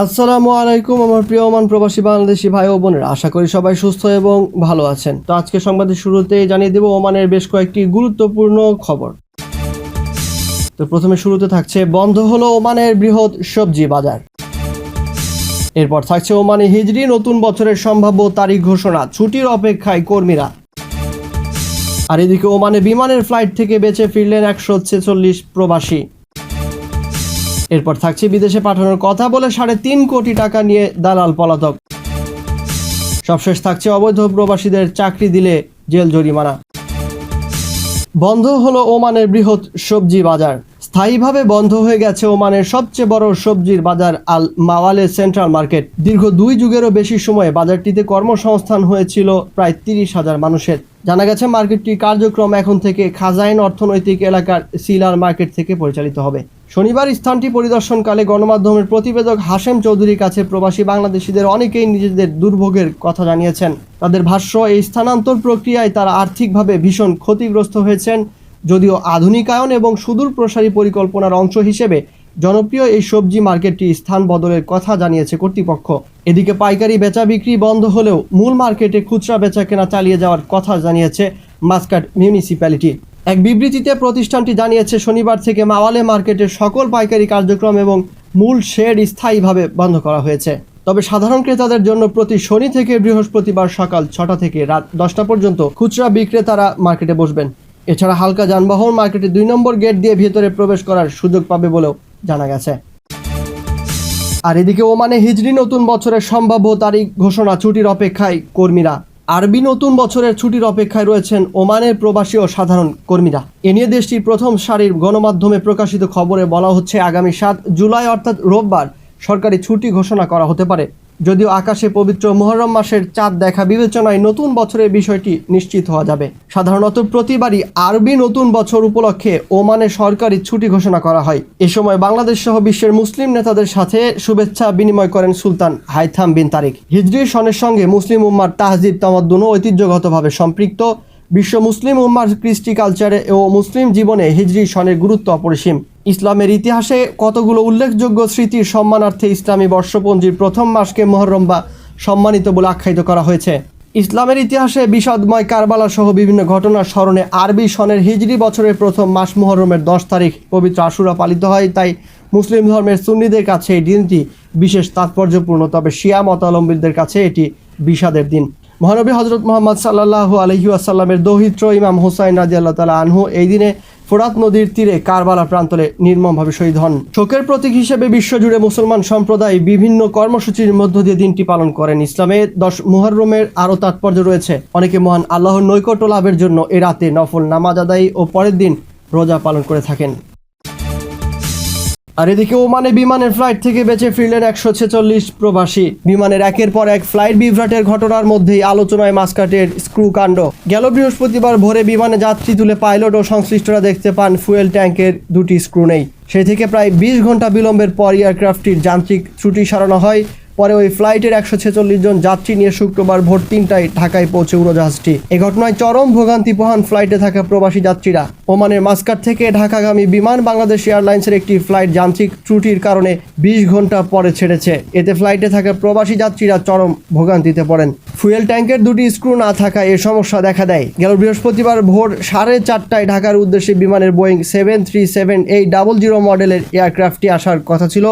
আসসালামু আলাইকুম, আমার প্রিয় ওমান প্রবাসী বাংলাদেশি ভাই ও বোনেরা। আশা করি সবাই সুস্থ এবং ভালো আছেন। তো আজকে সংবাদের শুরুতেই জানিয়ে দেব ওমানের বেশ কয়েকটি গুরুত্বপূর্ণ খবর। তো প্রথমে শুরুতে থাকছে, বন্ধ হলো ওমানের বৃহৎ সবজি বাজার। এরপর থাকছে ওমানে হিজরি নতুন বছরের সম্ভাব্য তারিখ ঘোষণা, ছুটির অপেক্ষায় কর্মীরা। আর এদিকে ওমানে বিমানের ফ্লাইট থেকে বেঁচে ফিরলেন একশো ছেচল্লিশ প্রবাসী। এরপর থাকছে বিদেশে পাঠানোর কথা বলে সাড়ে তিন কোটি টাকা নিয়ে দালাল পলাতক। সবশেষ থাকছে অবৈধ প্রবাসীদের চাকরি দিলে জেল জরিমানা। বন্ধ হলো ওমানের বৃহৎ সবজি বাজার। স্থায়ীভাবে বন্ধ হয়ে গেছে ওমানের সবচেয়ে বড় সবজির বাজার আল মাওয়ালে সেন্ট্রাল মার্কেট। দীর্ঘ দুই যুগেরও বেশি সময়ে বাজারটিতে কর্মসংস্থান হয়েছিল প্রায় তিরিশ হাজার মানুষের। জানা গেছে মার্কেটটির কার্যক্রম এখন থেকে খাজাইন অর্থনৈতিক এলাকার সিলার মার্কেট থেকে পরিচালিত হবে। শনিবার স্থানটি পরিদর্শনকালে গণমাধ্যমের প্রতিবেদক হাশেম চৌধুরীর কাছে প্রবাসী বাংলাদেশিদের অনেকেই নিজেদের দুর্ভোগের কথা জানিয়েছেন। তাদের ভাষ্য, এই স্থানান্তর প্রক্রিয়ায় তারা আর্থিকভাবে ভীষণ ক্ষতিগ্রস্ত হয়েছেন। যদিও আধুনিকায়ন এবং সুদূর প্রসারী পরিকল্পনার অংশ হিসেবে জনপ্রিয় এই সবজি মার্কেটটি স্থান বদলের কথা জানিয়েছে কর্তৃপক্ষ। এদিকে পাইকারি বেচা বিক্রি বন্ধ হলেও মূল মার্কেটে খুচরা বেচা কেনা চালিয়ে যাওয়ার কথা জানিয়েছে মাস্কাট মিউনিসিপ্যালিটি। এক বিবৃতিতে প্রতিষ্ঠানটি জানিয়েছে, শনিবার থেকে মাওয়ালে মার্কেটের সকল পাইকারি কার্যক্রম এবং মূল শেড স্থায়ীভাবে বন্ধ করা হয়েছে। তবে সাধারণ ক্রেতাদের জন্য প্রতি শনি থেকে বৃহস্পতিবার সকাল ছটা থেকে রাত দশটা পর্যন্ত খুচরা বিক্রেতারা মার্কেটে বসবেন। এছাড়া হালকা যানবাহন মার্কেটে দুই নম্বর গেট দিয়ে ভেতরে প্রবেশ করার সুযোগ পাবে বলেও জানা গেছে। আর এদিকে ওমানে হিজরি নতুন বছরের সম্ভাব্য তারিখ ঘোষণা ছুটির অপেক্ষায় কর্মীরা। আরবি নতুন বছরের ছুটির অপেক্ষায় রয়েছেন ওমানের প্রবাসী ও সাধারণ কর্মীরা। এ নিয়ে দেশটির প্রথম সারির গণমাধ্যমে প্রকাশিত খবরে বলা হচ্ছে, আগামী সাত জুলাই অর্থাৎ রোববার সরকারি ছুটি ঘোষণা করা হতে পারে। যদিও আকাশে পবিত্র মোহরম মাসের চাঁদ দেখা বিবেচনায় নতুন বছরের বিষয়টি নিশ্চিত হওয়া যাবে। সাধারণত প্রতিবারই আরবি নতুন বছর উপলক্ষে ওমানে সরকারি ছুটি ঘোষণা করা হয়। এ সময় বাংলাদেশ সহ বিশ্বের মুসলিম নেতাদের সাথে শুভেচ্ছা বিনিময় করেন সুলতান হাইথাম বিন তারিক। হিজরি সনের সঙ্গে মুসলিম উম্মার তাহজিব, তামাদ্দুনও ঐতিহ্যগতভাবে সম্পৃক্ত। বিশ্ব মুসলিম উম্মার কৃষ্টি কালচারে ও মুসলিম জীবনে হিজরি সনের গুরুত্ব অপরিসীম। ইসলামের ইতিহাসে কতগুলো উল্লেখযোগ্য স্মৃতির সম্মানার্থে ইসলামী বর্ষপঞ্জির প্রথম মাসকে মহরম বা সম্মানিত বলে আখ্যায়িত করা হয়েছে। ইসলামের ইতিহাসে বিষাদময় কারবালা সহ বিভিন্ন ঘটনার স্মরণে আরবি সনের হিজড়ি বছরের প্রথম মাস মহরমের দশ তারিখ পবিত্র আশুরা পালিত হয়, তাই মুসলিম ধর্মের সুন্নিদের কাছে এই দিনটি বিশেষ তাৎপর্যপূর্ণ, তবে শিয়া মতালম্বীদের কাছে এটি বিষাদের দিন। মহানবী হজরত মোহাম্মদ সাল্লাহু আলহি আসাল্লামের দৌহিত্র ইমাম হুসাইন রাজি আল্লাহ তালা আনহু এই দিনে ফোরাত নদীর তীরে কারবালা প্রান্তরে নির্মমভাবে শহীদ হন। শোকের প্রতীক হিসেবে বিশ্বজুড়ে মুসলমান সম্প্রদায় বিভিন্ন কর্মসূচির মধ্য দিয়ে দিনটি পালন করেন ইসলামে। দশ মুহরমের আরও তাৎপর্য রয়েছে। অনেকে মহান আল্লাহর নৈকট্য লাভের জন্য এ রাতে নফল নামাজ আদায়ী ও পরের দিন রোজা পালন করে থাকেন। আর এদিকে ওমানে বিমানের ফ্লাইট থেকে বেঁচে ফিরলেন একশো ছেচল্লিশ প্রবাসী। বিমানের একের পর এক ফ্লাইট বিভ্রাটের ঘটনার মধ্যেই আলোচনায় মাস্কাটের স্ক্রু কাণ্ড। গেল বৃহস্পতিবার ভোরে বিমানে যাত্রী তুলে পাইলট ও সংশ্লিষ্টরা দেখতে পান ফুয়েল ট্যাঙ্কের দুটি স্ক্রু নেই। সে থেকে প্রায় বিশ ঘণ্টা বিলম্বের পর এয়ারক্রাফটটির যান্ত্রিক ত্রুটি সারানো হয়। পরে ওই ফ্লাইটের একশো ছেচল্লিশ জন যাত্রী নিয়ে শুক্রবার ভোর তিনটায় ঢাকায় পৌঁছে উড়োজাহাজটি। এ ঘটনায় চরম ভোগান্তি পোহান ফ্লাইটে থাকা প্রবাসী যাত্রীরা ওমানের মাস্কাট থেকে ঢাকাগামী বিমান বাংলাদেশ এয়ারলাইন্সের একটি ফ্লাইট যান্ত্রিক ত্রুটির কারণে বিশ ঘণ্টা পরে ছেড়েছে। এতে ফ্লাইটে থাকা প্রবাসী যাত্রীরা চরম ভোগান্তিতে পড়েন। ফুয়েল ট্যাঙ্কের দুটি স্ক্রু না থাকায় এ সমস্যা দেখা দেয়। গেল বৃহস্পতিবার ভোর সাড়ে চারটায় ঢাকার উদ্দেশ্যে বিমানের বোয়িং সেভেন থ্রি সেভেন এই ডাবল জিরো মডেলের এয়ারক্রাফটটি আসার কথা ছিল।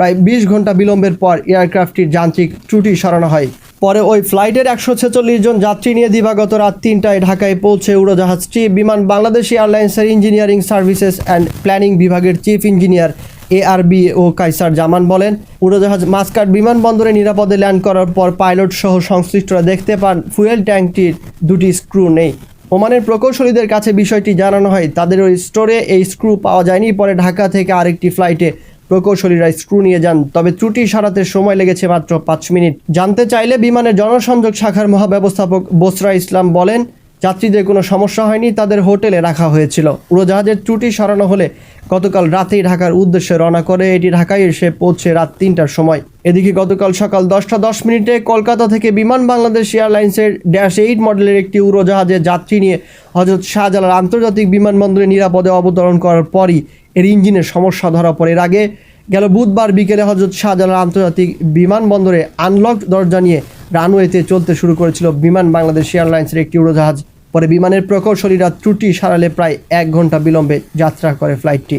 প্রায় বিশ ঘণ্টা বিলম্বের পর এয়ারক্রাফটটির যান্ত্রিক ত্রুটি সরানো হয়। পরে ওই ফ্লাইটের একশো ছেচল্লিশ জন যাত্রী নিয়ে দিবাগত রাত তিনটায় ঢাকায় পৌঁছে উড়োজাহাজটি বিমান বাংলাদেশ এয়ারলাইন্সের ইঞ্জিনিয়ারিং সার্ভিসেস অ্যান্ড প্ল্যানিং বিভাগের চিফ ইঞ্জিনিয়ার এআরবি ও কাইসার জামান বলেন, উড়োজাহাজ মাস্কাট বিমানবন্দরে নিরাপদে ল্যান্ড করার পর পাইলট সহ সংশ্লিষ্টরা দেখতে পান ফুয়েল ট্যাঙ্কটির দুটি স্ক্রু নেই। ওমানের প্রকৌশলীদের কাছে বিষয়টি জানানো হয়, তাদের ওই স্টোরে এই স্ক্রু পাওয়া যায়নি, পরে ঢাকা থেকে আরেকটি ফ্লাইটে প্রকৌশলীরা স্ক্রু নিয়ে যান, তবে ত্রুটি সারাতে সময় লেগেছে মাত্র পাঁচ মিনিট। জানতে চাইলে বিমানের জনসংযোগ শাখার মহাব্যবস্থাপক বসরা ইসলাম বলেন যাত্রীদের কোনো সমস্যা হয়নি, তাদের হোটেলে রাখা হয়েছিল। উড়োজাহাজের ত্রুটি সরানো হলে গতকাল রাতেই ঢাকার উদ্দেশ্যে রওনা করে এটি ঢাকায় এসে পৌঁছে রাত তিনটার সময়। এদিকে গতকাল সকাল দশটা দশ মিনিটে কলকাতা থেকে বিমান বাংলাদেশ এয়ারলাইন্সের ড্যাশ এইট মডেলের একটি উড়োজাহাজে যাত্রী নিয়ে হজরত শাহজালাল আন্তর্জাতিক বিমানবন্দরে নিরাপদে অবতরণ করার পরই এর ইঞ্জিনের সমস্যা ধরা পড়ে। এর আগে গেল বুধবার বিকেলে হজরত শাহজালাল আন্তর্জাতিক বিমানবন্দরে আনলক দরজা নিয়ে রানওয়েতে চলতে শুরু করেছিল বিমান বাংলাদেশ এয়ারলাইন্সের একটি উড়োজাহাজ। পরে বিমানের প্রকৌশলীরা ত্রুটি সারালে প্রায় এক ঘণ্টা বিলম্বে যাত্রা করে ফ্লাইটটি।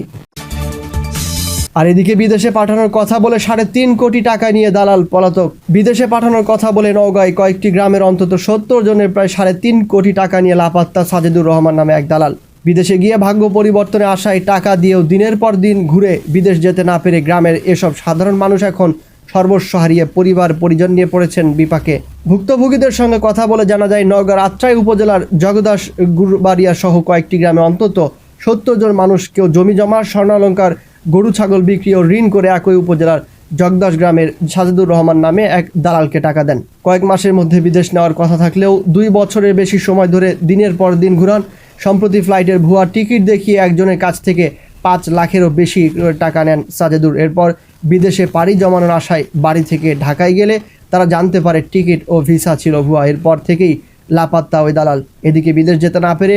আর এদিকে বিদেশে পাঠানোর কথা বলে সাড়ে তিন কোটি টাকা নিয়ে দালাল পলাতক। বিদেশে পাঠানোর কথা বলে নওগাঁয় কয়েকটি গ্রামের অন্তত সত্তর জনের প্রায় সাড়ে তিন কোটি টাকা নিয়ে লাপাত্তা সাজেদুর রহমান নামে এক দালাল। বিদেশে গিয়ে ভাগ্য পরিবর্তনে আসায় টাকা দিয়েও দিনের পর দিন ঘুরে বিদেশ যেতে না পেরে গ্রামের এসব সাধারণ মানুষ এখন সর্বস্ব হারিয়ে পরিবার, পরিজন নিয়ে পড়েছেন বিপাকে। ভুক্তভোগীদের সঙ্গে কথা বলে জানা যায়, নওগাঁর আত্রাই উপজেলার জগদাস গুরবাড়িয়া সহ কয়েকটি গ্রামে অন্তত সত্তর জন মানুষ কেউ জমি জমা, স্বর্ণালঙ্কার, গরু, ছাগল বিক্রি ও ঋণ করে একই উপজেলার জগদাস গ্রামের সাজেদুর রহমান নামে এক দালালকে টাকা দেন। কয়েক মাসের মধ্যে বিদেশ নেওয়ার কথা থাকলেও দুই বছরের বেশি সময় ধরে দিনের পর দিন ঘুরান। সম্প্রতি ফ্লাইটের ভুয়া টিকিট দেখিয়ে একজনের কাছ থেকে পাঁচ লাখেরও বেশি টাকা নেন সাজেদুর। এরপর বিদেশে পাড়ি জমানোর আশায় বাড়ি থেকে ঢাকায় গেলে তারা জানতে পারে টিকিট ও ভিসা ছিল ভুয়া। এরপর থেকেই লাপাত্তা ওই দালাল। এদিকে বিদেশ যেতে না পেরে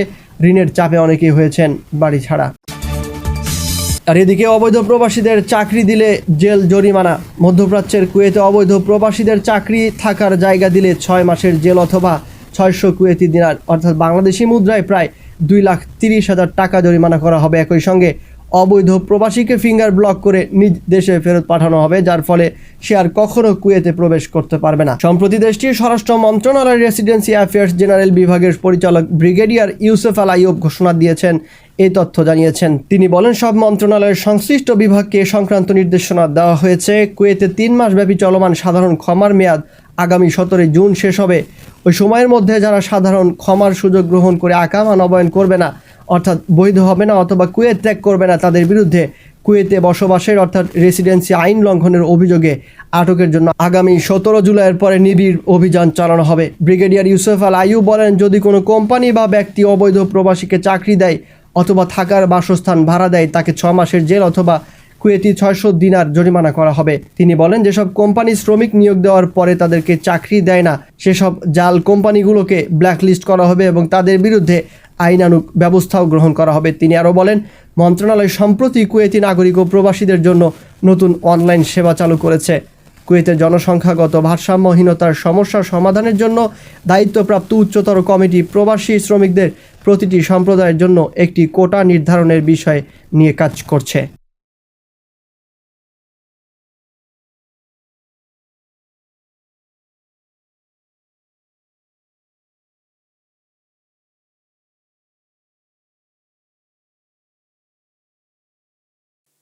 ঋণের চাপে অনেকেই হয়েছেন বাড়ি ছাড়া। আর এদিকে অবৈধ প্রবাসীদের চাকরি দিলে জেল জরিমানা। মধ্যপ্রাচ্যের কুয়েতে অবৈধ প্রবাসীদের চাকরি থাকার জায়গা দিলে ছয় মাসের জেল অথবা ছয়শো কুয়েতি দিনার। অর্থাৎ বাংলাদেশি মুদ্রায় প্রায় দুই লাখ তিরিশ হাজার টাকা জরিমানা করা হবে একই সঙ্গে। অবৈধ প্রবাসীকে ফিঙ্গার ব্লক করে নিজ দেশে ফেরত পাঠানো হবে, যার ফলে সে আর কখনো কুয়েতে প্রবেশ করতে পারবে না। সম্প্রতি দেশটির স্বরাষ্ট্র মন্ত্রণালয়ের রেসিডেন্সি অ্যাফেয়ার্স জেনারেল বিভাগের পরিচালক ব্রিগেডিয়ার ইউসুফ আল আইয়ুব ঘোষণা দিয়েছেন এই তথ্য জানিয়েছেন। তিনি বলেন, সব মন্ত্রণালয়ের সংশ্লিষ্ট বিভাগকে সংক্রান্ত নির্দেশনা দেওয়া হয়েছে। কুয়েতে তিন মাসব্যাপী চলমান সাধারণ ক্ষমার মেয়াদ আগামী সতেরোই জুন শেষ হবে। ওই সময়ের মধ্যে যারা সাধারণ ক্ষমার সুযোগ গ্রহণ করে আকামা নবায়ন করবে না অর্থাৎ বৈধ হবে না অথবা কুয়েত ত্যাগ করবে না তাদের বিরুদ্ধে কুয়েতে বসবাসের অর্থাৎ রেসিডেন্সি আইন লঙ্ঘনের অভিযোগে আটকের জন্য আগামী সতেরো জুলাইয়ের পরে নিবিড় অভিযান চালানো হবে। ব্রিগেডিয়ার ইউসুফ আল আইয়ু বলেন, যদি কোনো কোম্পানি বা ব্যক্তি অবৈধ প্রবাসীকে চাকরি দেয় অথবা থাকার বাসস্থান ভাড়া দেয়, তাকে ছ মাসের জেল অথবা কুয়েতি ছয়শো দিনার জরিমানা করা হবে। তিনি বলেন, যেসব কোম্পানি শ্রমিক নিয়োগ দেওয়ার পরে তাদেরকে চাকরি দেয় না, সেসব জাল কোম্পানিগুলোকে ব্ল্যাকলিস্ট করা হবে এবং তাদের বিরুদ্ধে আইনানুগ ব্যবস্থাও গ্রহণ করা হবে। তিনি আরও বলেন, মন্ত্রণালয় সম্প্রতি কুয়েতি নাগরিক ও প্রবাসীদের জন্য নতুন অনলাইন সেবা চালু করেছে। কুয়েতের জনসংখ্যাগত ভারসাম্যহীনতার সমস্যা সমাধানের জন্য দায়িত্বপ্রাপ্ত উচ্চতর কমিটি প্রবাসী শ্রমিকদের প্রতিটি সম্প্রদায়ের জন্য একটি কোটা নির্ধারণের বিষয় নিয়ে কাজ করছে।